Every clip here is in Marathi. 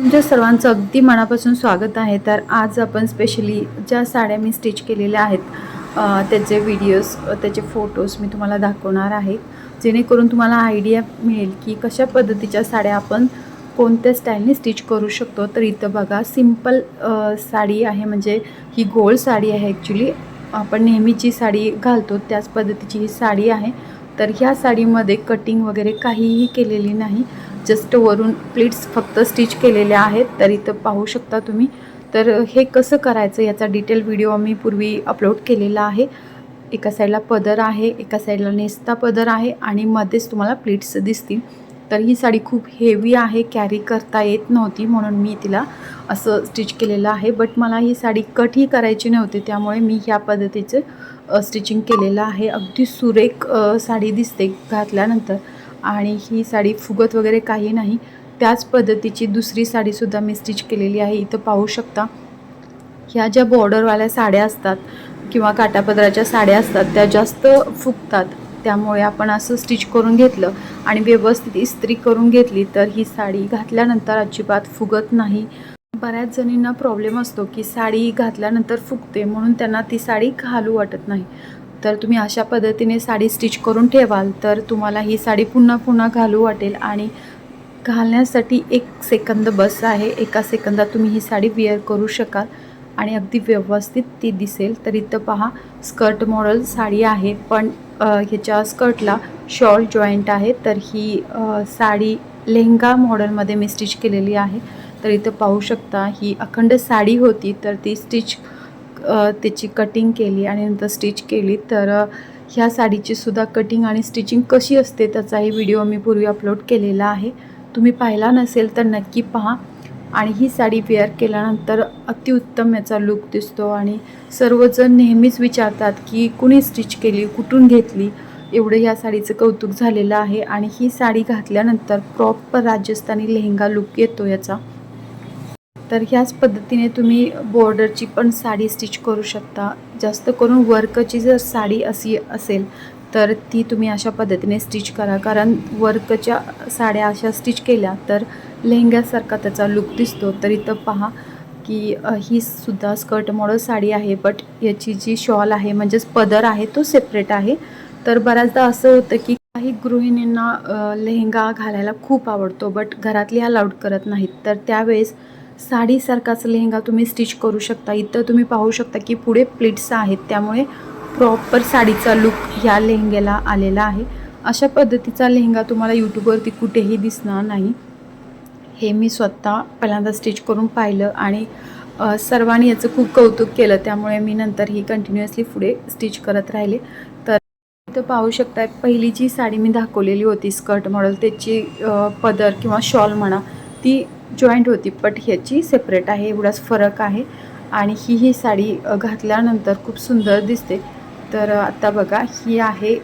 तुमच्या सर्वांचं अगदी मनापासून स्वागत आहे. तर आज आपण स्पेशली ज्या साड्या मी स्टिच केलेल्या आहेत त्याचे व्हिडिओज त्याचे फोटोज मी तुम्हाला दाखवणार आहे. जेणेकरून तुम्हाला आयडिया मिळेल की कशा पद्धतीच्या साड्या आपण कोणत्या स्टाईलने स्टिच करू शकतो. तर इथं बघा सिंपल साडी आहे. म्हणजे ही गोल साडी आहे ॲक्च्युली आपण नेहमीची साडी घालतो त्याच पद्धतीची ही साडी आहे. तर ह्या साडीमध्ये कटिंग वगैरे काहीही केलेली नाही. जस्ट वरून प्लीट्स फक्त स्टिच केलेल्या आहेत तर इथं पाहू शकता तुम्ही. तर हे कसं करायचं याचा डिटेल व्हिडिओ मी पूर्वी अपलोड केलेला आहे. एका साईडला पदर आहे एका साईडला नेस्ता पदर आहे आणि मध्येच तुम्हाला प्लीट्स दिसतील. तर ही साडी खूप हेवी आहे कॅरी करता येत नव्हती म्हणून मी तिला असं स्टिच केलेलं आहे. बट मला ही साडी कटही करायची नव्हती त्यामुळे मी ह्या पद्धतीचं स्टिचिंग केलेलं आहे. अगदी सुरेख साडी दिसते घातल्यानंतर. आणि ही साडी फुगत वगैरे काही नाही. त्याच पद्धतीची दुसरी साडीसुद्धा मी स्टिच केलेली आहे. इथं पाहू शकता. ह्या ज्या बॉर्डरवाल्या साड्या असतात किंवा काटापदराच्या साड्या असतात त्या जास्त फुगतात. त्यामुळे आपण असं स्टिच करून घेतलं आणि व्यवस्थित इस्त्री करून घेतली तर ही साडी घातल्यानंतर अजिबात फुगत नाही. बऱ्याच जणींना प्रॉब्लेम असतो की साडी घातल्यानंतर फुगते म्हणून त्यांना ती साडी घालू वाटत नाही. तर तुम्ही अशा पद्धतीने साडी स्टिच करून ठेवाल तर तुम्हाला ही साडी पुन्हा पुन्हा घालू वाटेल. आणि घालण्यासाठी एक सेकंद बस आहे. एका सेकंदात तुम्ही ही साडी वेअर करू शकाल. आणि अगदी व्यवस्थित ती दिसेल. तर इथं पहा स्कर्ट मॉडल साडी आहे. पण ह्याच्या स्कर्टला शॉल जॉईंट आहे. तर ही साडी लेहंगा मॉडेलमध्ये मी स्टिच केलेली आहे. तर इथं पाहू शकता ही अखंड साडी होती. तर ती स्टिच त्याची कटिंग केली आणि नंतर स्टिच केली तर ह्या साडीची सुद्धा कटिंग आणि स्टिचिंग कशी असते त्याचाही व्हिडिओ मी पूर्वी अपलोड केलेला आहे. तुम्ही पाहिला नसेल तर नक्की पहा. आणि ही साडी वेअर केल्यानंतर अतिउत्तम याचा लुक दिसतो आणि सर्वजण नेहमीच विचारतात की कुणी स्टिच केली कुठून घेतली? एवढं या साडीचं कौतुक झालेलं आहे आणि ही साडी घातल्यानंतर प्रॉपर राजस्थानी लेहंगा लुक येतो याचा. तर ह्याच पद्धतीने तुम्ही बॉर्डरची पण साडी स्टिच करू शकता. जास्त करून वर्कची जर साडी अशी असेल तर ती तुम्ही अशा पद्धतीने स्टिच करा. कारण वर्कच्या साड्या अशा स्टिच केल्या तर लेहंग्यासारखा त्याचा लुक दिसतो. तर इथं पहा की ही सुद्धा स्कर्ट मॉडल साडी आहे बट याची जी शॉल आहे म्हणजेच पदर आहे तो सेपरेट आहे. तर बऱ्याचदा असं होतं की काही गृहिणींना लेहंगा घालायला खूप आवडतो बट घरातली अलाउड करत नाहीत. तर त्यावेळेस साडीसारखाच लेहंगा तुम्ही स्टिच करू शकता. इथं तुम्ही पाहू शकता की पुढे प्लेट्स आहेत. त्यामुळे प्रॉपर साडीचा लुक ह्या लेहंग्याला आलेला आहे. अशा पद्धतीचा लेहंगा तुम्हाला यूट्यूबवरती कुठेही दिसणार नाही. हे मी स्वतः पहिल्यांदा स्टिच करून पाहिलं आणि सर्वांनी याचं खूप कौतुक केलं. त्यामुळे मी नंतर ही कंटिन्युअसली पुढे स्टिच करत राहिले. तर इथं पाहू शकता पहिली जी साडी मी दाखवलेली होती स्कर्ट मॉडेल त्याची पदर किंवा शॉल म्हणा ती जॉईंट होती बट ह्याची सेपरेट आहे एवढाच फरक आहे. आणि ही ही साडी घातल्यानंतर खूप सुंदर दिसते. तर आत्ता बघा ही आहे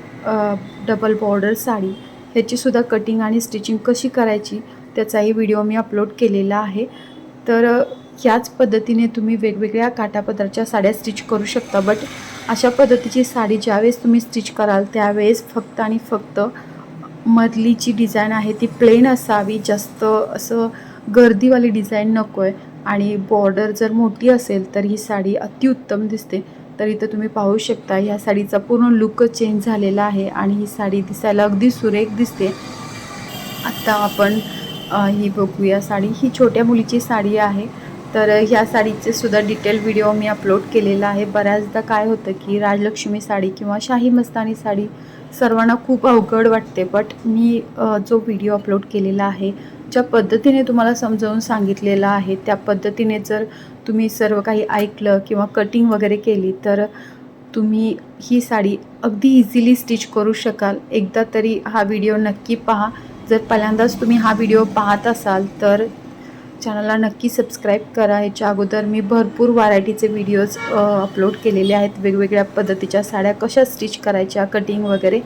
डबल बॉर्डर साडी. ह्याचीसुद्धा कटिंग आणि स्टिचिंग कशी करायची त्याचाही व्हिडिओ मी अपलोड केलेला आहे. तर ह्याच पद्धतीने तुम्ही वेगवेगळ्या काटापदराच्या साड्या स्टिच करू शकता. बट अशा पद्धतीची साडी ज्यावेळेस तुम्ही स्टिच कराल त्यावेळेस फक्त आणि फक्त मधली जी डिझाईन आहे ती प्लेन असावी. जास्त असं गर्दीवाली डिझाईन नको आहे आणि बॉर्डर जर मोठी असेल तर ही साडी अतिउत्तम दिसते. तर इथं तुम्ही पाहू शकता ह्या साडीचा पूर्ण लुकच चेंज झालेला आहे आणि ही साडी दिसायला अगदी सुरेख दिसते. आत्ता आपण ही बघूया साडी. ही छोट्या मुलीची साडी आहे. तर ह्या साडीचे सुद्धा डिटेल व्हिडिओ मी अपलोड केलेला आहे. बऱ्याचदा काय होतं की राजलक्ष्मी साडी किंवा शाही मस्तानी साडी सर्वांना खूप अवघड वाटते बट मी जो व्हिडिओ अपलोड केलेला आहे ज्या पद्धतीने तुम्हाला समजावून सांगितलेलं आहे त्या पद्धतीने जर तुम्ही सर्व काही ऐकलं किंवा कटिंग वगैरे केली तर तुम्ही ही साडी अगदी इझिली स्टिच करू शकाल. एकदा तरी हा व्हिडिओ नक्की पहा. जर पहिल्यांदाच तुम्ही हा व्हिडिओ पाहत असाल तर चॅनलला नक्की सबस्क्राईब करा. याच्या अगोदर मी भरपूर व्हरायटीचे व्हिडिओज अपलोड केलेले आहेत. वेगवेगळ्या पद्धतीच्या साड्या कशा स्टिच करायच्या कटिंग वगैरे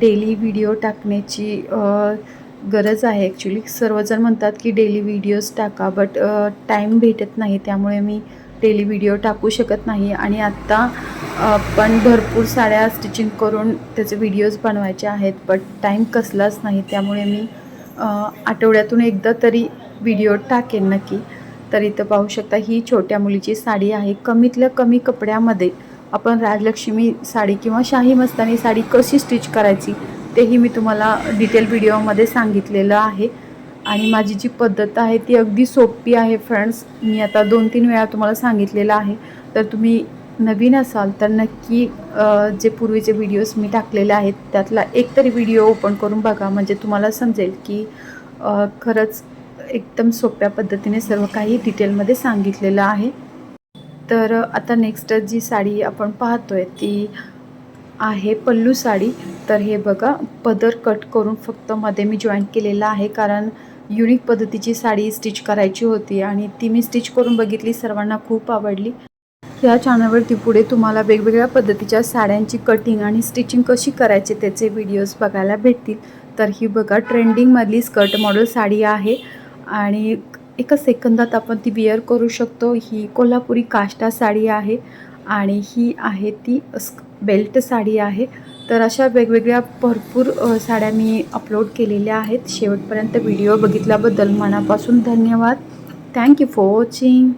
डेली व्हिडिओ टाकण्याची गरज आहे ॲक्च्युली सर्वजण म्हणतात की डेली व्हिडिओज टाका बट टाईम भेटत नाही त्यामुळे मी डेली व्हिडिओ टाकू शकत नाही. आणि आत्ता पण भरपूर साड्या स्टिचिंग करून त्याचे व्हिडिओज बनवायचे आहेत बट टाईम कसलाच नाही. त्यामुळे मी आठवड्यातून एकदा तरी व्हिडिओ टाकेन नक्की. तर इथं पाहू शकता ही छोट्या मुलीची साडी आहे. कमीतल्या कमी कपड्यामध्ये आपण राजलक्ष्मी साडी किंवा शाही मस्तानी साडी कशी स्टिच करायची तेही मी तुम्हाला डिटेल व्हिडिओमध्ये सांगितलेलं आहे. आणि माझी जी पद्धत आहे ती अगदी सोपी आहे फ्रेंड्स मी आता दोन तीन वेळा तुम्हाला सांगितलेलं आहे. तर तुम्ही नवीन असाल तर नक्की जे पूर्वीचे व्हिडिओज मी टाकलेले आहेत त्यातला एक तरी व्हिडिओ ओपन करून बघा. म्हणजे तुम्हाला समजेल की खरंच एकदम सोप्या पद्धतीने सर्व काही डिटेलमध्ये सांगितलेलं आहे. तर आता नेक्स्ट जी साडी आपण पाहतोय ती आहे पल्लू साडी. तर हे बघा पदर कट करून फक्त मध्ये मी जॉईन केलेलं आहे कारण युनिक पद्धतीची साडी स्टिच करायची होती आणि ती मी स्टिच करून बघितली सर्वांना खूप आवडली. या चॅनलवरती पुढे तुम्हाला वेगवेगळ्या पद्धतीच्या साड्यांची कटिंग आणि स्टिचिंग कशी करायची त्याचे व्हिडिओज बघायला भेटतील. तर ही बघा ट्रेंडिंगमधली स्कर्ट मॉडेल साडी आहे. आणि एका सेकंदात आपण ती विअर करू शकतो. ही कोल्हापुरी काष्टा साडी आहे आणि ही आहे ती बेल्ट साडी आहे. तर अशा वेगवेगळ्या भरपूर साड्या मी अपलोड केलेल्या आहेत. शेवटपर्यंत व्हिडिओ बघितल्याबद्दल मनापासून धन्यवाद. Thank you for watching